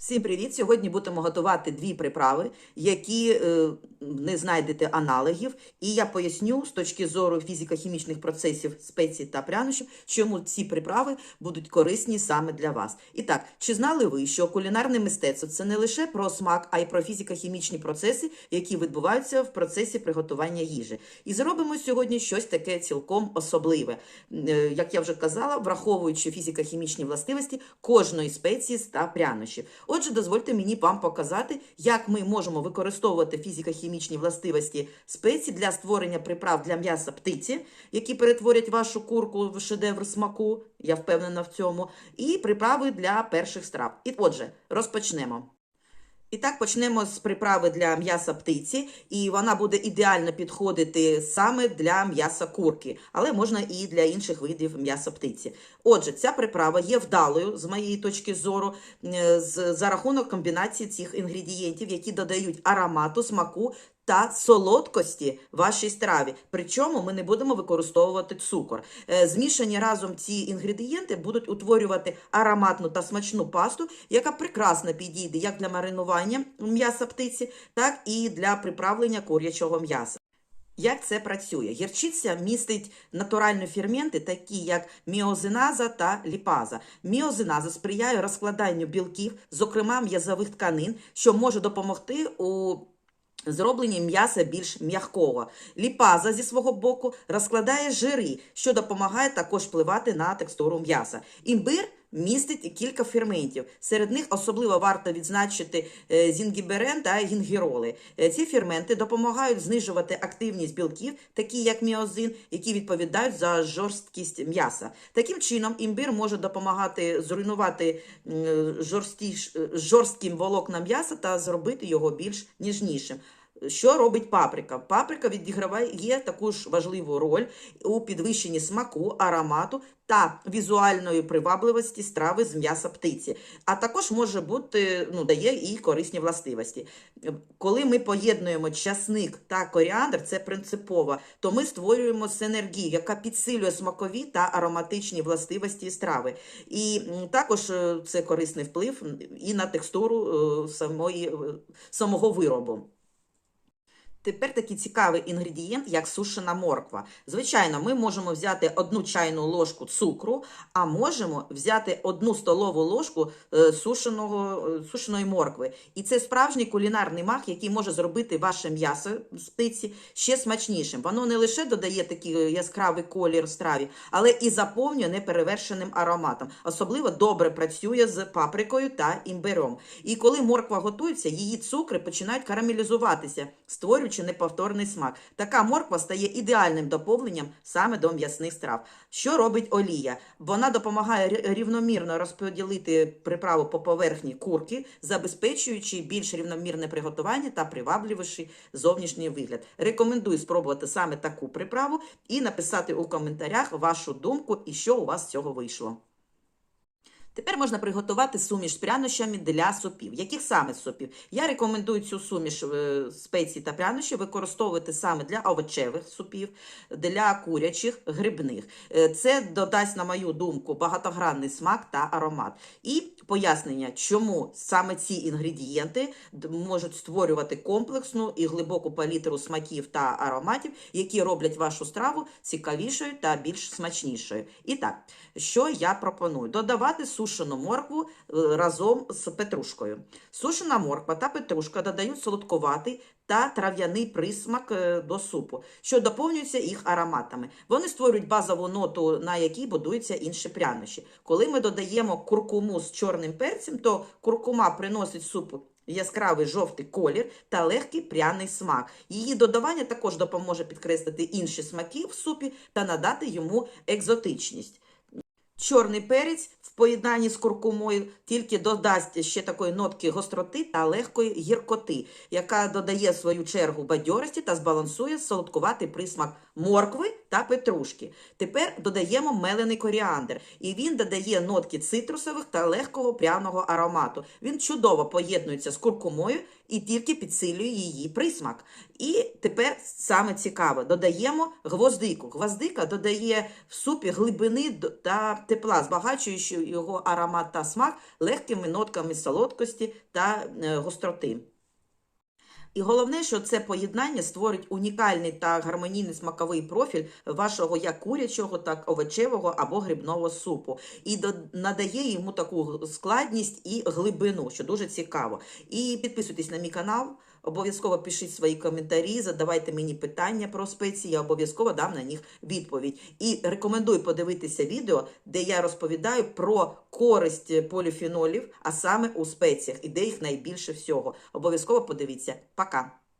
Всім привіт! Сьогодні будемо готувати дві приправи, які е, не знайдете аналогів. І я поясню з точки зору фізико-хімічних процесів спецій та прянощів, чому ці приправи будуть корисні саме для вас. І так, чи знали ви, що кулінарне мистецтво це не лише про смак, а й про фізико-хімічні процеси, які відбуваються в процесі приготування їжі. І зробимо сьогодні щось таке цілком особливе. Е, Як я вже казала, враховуючи фізико-хімічні властивості кожної спеції та прянощів. Отже, дозвольте мені вам показати, як ми можемо використовувати фізико-хімічні властивості спецій для створення приправ для м'яса птиці, які перетворять вашу курку в шедевр смаку, я впевнена в цьому, і приправи для перших страв. І отже, розпочнемо. І так почнемо з приправи для м'яса птиці, і вона буде ідеально підходити саме для м'яса курки, але можна і для інших видів м'яса птиці. Отже, ця приправа є вдалою, з моєї точки зору, е, за рахунок комбінації цих інгредієнтів, які додають аромату, смаку та солодкості вашій страві. Причому ми не будемо використовувати цукор. Е, Змішані разом ці інгредієнти будуть утворювати ароматну та смачну пасту, яка прекрасно підійде як для маринування м'яса птиці, так і для приправлення курячого м'яса. Як це працює? Гірчиця містить натуральні ферменти, такі як міозиназа та ліпаза. Міозиназа сприяє розкладанню білків, зокрема м'язових тканин, що може допомогти у Зроблені м'яса більш м'якого. Ліпаза зі свого боку розкладає жири, що допомагає також впливати на текстуру м'яса. Імбир містить кілька ферментів. Серед них особливо варто відзначити е, зінгіберен та гінгіроли. Е, Ці ферменти допомагають знижувати активність білків, такі як міозин, які відповідають за жорсткість м'яса. Таким чином, імбир може допомагати зруйнувати жорсткіш- жорстким волокна м'яса та зробити його більш ніжнішим. Що робить паприка? Паприка відіграває таку ж важливу роль у підвищенні смаку, аромату та візуальної привабливості страви з м'яса птиці. А також може бути, ну, дає і корисні властивості. Коли ми поєднуємо часник та коріандр, це принципово, то ми створюємо синергію, яка підсилює смакові та ароматичні властивості страви. І також е, це корисний вплив і на текстуру е, самої, е, самого виробу. Тепер такий цікавий інгредієнт, як сушена морква. Звичайно, ми можемо взяти одну чайну ложку цукру, а можемо взяти одну столову ложку е, сушеного, е, сушеної моркви. І це справжній кулінарний мах, який може зробити ваше м'ясо з птиці ще смачнішим. Воно не лише додає такий яскравий колір страві, але і заповнює неперевершеним ароматом. Особливо добре працює з паприкою та імбиром. І коли морква готується, її цукри починають карамелізуватися, створюючи неповторний смак. Така морква стає ідеальним доповненням саме до м'ясних страв. Що робить олія? Вона допомагає рівномірно розподілити приправу по поверхні курки, забезпечуючи більш рівномірне приготування та привабливіший зовнішній вигляд. Рекомендую спробувати саме таку приправу і написати у коментарях вашу думку і що у вас з цього вийшло. Тепер можна приготувати суміш з прянощами для супів. Яких саме супів? Я рекомендую цю суміш е, спецій та прянощів використовувати саме для овочевих супів, для курячих, грибних. Е, Це додасть, на мою думку, багатогранний смак та аромат. І пояснення, чому саме ці інгредієнти можуть створювати комплексну і глибоку палітру смаків та ароматів, які роблять вашу страву цікавішою та більш смачнішою. І так, що я пропоную? Додавати сушену моркву е, разом з петрушкою. Сушена морква та петрушка додають солодкуватий та трав'яний присмак е, до супу, що доповнюється їх ароматами. Вони створюють базову ноту, на якій будуються інші прянощі. Коли ми додаємо куркуму з чорним перцем, то куркума приносить супу яскравий жовтий колір та легкий пряний смак. Її додавання також допоможе підкреслити інші смаки в супі та надати йому екзотичність. Чорний перець в поєднанні з куркумою тільки додасть ще такої нотки гостроти та легкої гіркоти, яка додає свою чергу бадьорості та збалансує солодкуватий присмак моркви та петрушки. Тепер додаємо мелений коріандр, і він додає нотки цитрусових та легкого пряного аромату. Він чудово поєднується з куркумою і тільки підсилює її присмак. І тепер саме цікаве, додаємо гвоздику. Гвоздика додає в супі глибини та тепла, збагачуючи його аромат та смак легкими нотками солодкості та е, гостроти. І головне, що це поєднання створить унікальний та гармонійний смаковий профіль вашого як курячого, так овочевого або грибного супу. І надає йому таку складність і глибину, що дуже цікаво. І підписуйтесь на мій канал, обов'язково пишіть свої коментарі, задавайте мені питання про спеції, я обов'язково дам на них відповідь. І рекомендую подивитися відео, де я розповідаю про користь поліфенолів, а саме у спеціях, і де їх найбільше всього. Обов'язково подивіться. Пока!